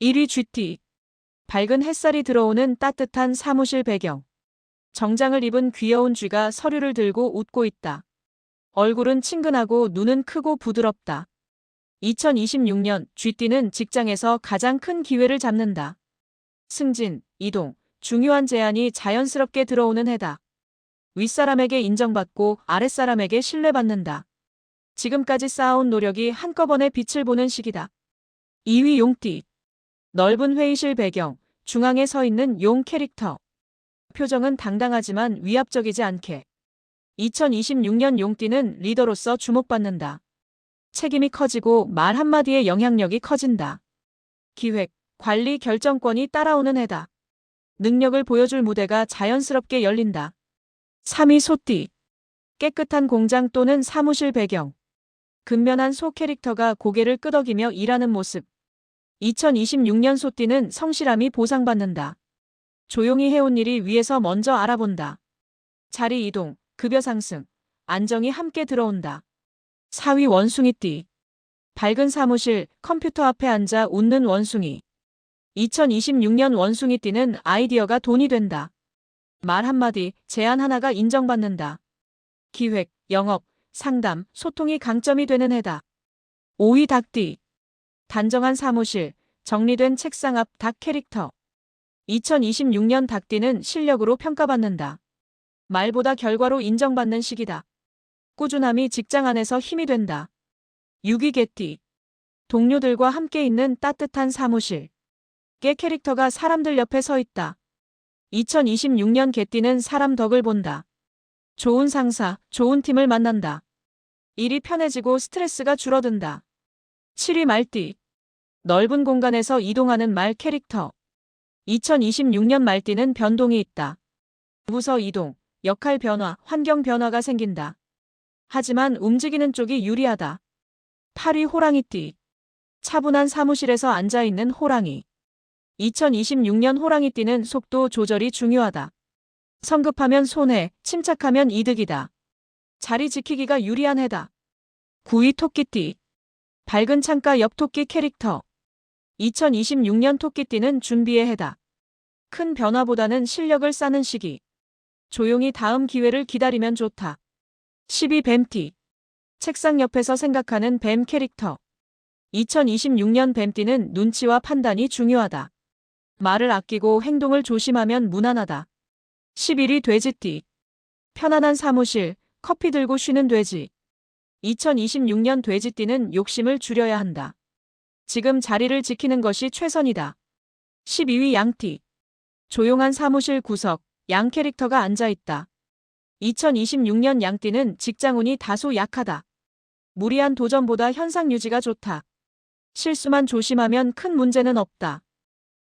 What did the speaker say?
1위 GT. 밝은 햇살이 들어오는 따뜻한 사무실 배경. 정장을 입은 귀여운 쥐가 서류를 들고 웃고 있다. 얼굴은 친근하고 눈은 크고 부드럽다. 2026년 쥐띠는 직장에서 가장 큰 기회를 잡는다. 승진, 이동, 중요한 제안이 자연스럽게 들어오는 해다. 윗사람에게 인정받고 아랫사람에게 신뢰받는다. 지금까지 쌓아온 노력이 한꺼번에 빛을 보는 시기다. 2위 용띠. 넓은 회의실 배경, 중앙에 서 있는 용 캐릭터. 표정은 당당하지만 위압적이지 않게. 2026년 용띠는 리더로서 주목받는다. 책임이 커지고 말 한마디의 영향력이 커진다. 기획, 관리 결정권이 따라오는 해다. 능력을 보여줄 무대가 자연스럽게 열린다. 3위 소띠. 깨끗한 공장 또는 사무실 배경. 근면한 소 캐릭터가 고개를 끄덕이며 일하는 모습. 2026년 소띠는 성실함이 보상받는다. 조용히 해온 일이 위에서 먼저 알아본다. 자리 이동, 급여 상승, 안정이 함께 들어온다. 4위 원숭이띠. 밝은 사무실, 컴퓨터 앞에 앉아 웃는 원숭이. 2026년 원숭이띠는 아이디어가 돈이 된다. 말 한마디, 제안 하나가 인정받는다. 기획, 영업, 상담, 소통이 강점이 되는 해다. 5위 닭띠. 단정한 사무실, 정리된 책상 앞 닭 캐릭터. 2026년 닭띠는 실력으로 평가받는다. 말보다 결과로 인정받는 시기다. 꾸준함이 직장 안에서 힘이 된다. 6위 개띠. 동료들과 함께 있는 따뜻한 사무실. 깨 캐릭터가 사람들 옆에 서 있다. 2026년 개띠는 사람 덕을 본다. 좋은 상사, 좋은 팀을 만난다. 일이 편해지고 스트레스가 줄어든다. 7위 말띠. 넓은 공간에서 이동하는 말 캐릭터. 2026년 말띠는 변동이 있다. 부서 이동, 역할 변화, 환경 변화가 생긴다. 하지만 움직이는 쪽이 유리하다. 8위 호랑이띠. 차분한 사무실에서 앉아있는 호랑이. 2026년 호랑이띠는 속도 조절이 중요하다. 성급하면 손해, 침착하면 이득이다. 자리 지키기가 유리한 해다. 9위 토끼띠. 밝은 창가 옆 토끼 캐릭터. 2026년 토끼띠는 준비의 해다. 큰 변화보다는 실력을 쌓는 시기. 조용히 다음 기회를 기다리면 좋다. 12 뱀띠. 책상 옆에서 생각하는 뱀 캐릭터. 2026년 뱀띠는 눈치와 판단이 중요하다. 말을 아끼고 행동을 조심하면 무난하다. 11위 돼지띠. 편안한 사무실, 커피 들고 쉬는 돼지. 2026년 돼지띠는 욕심을 줄여야 한다. 지금 자리를 지키는 것이 최선이다. 12위 양띠. 조용한 사무실 구석, 양 캐릭터가 앉아있다. 2026년 양띠는 직장운이 다소 약하다. 무리한 도전보다 현상 유지가 좋다. 실수만 조심하면 큰 문제는 없다.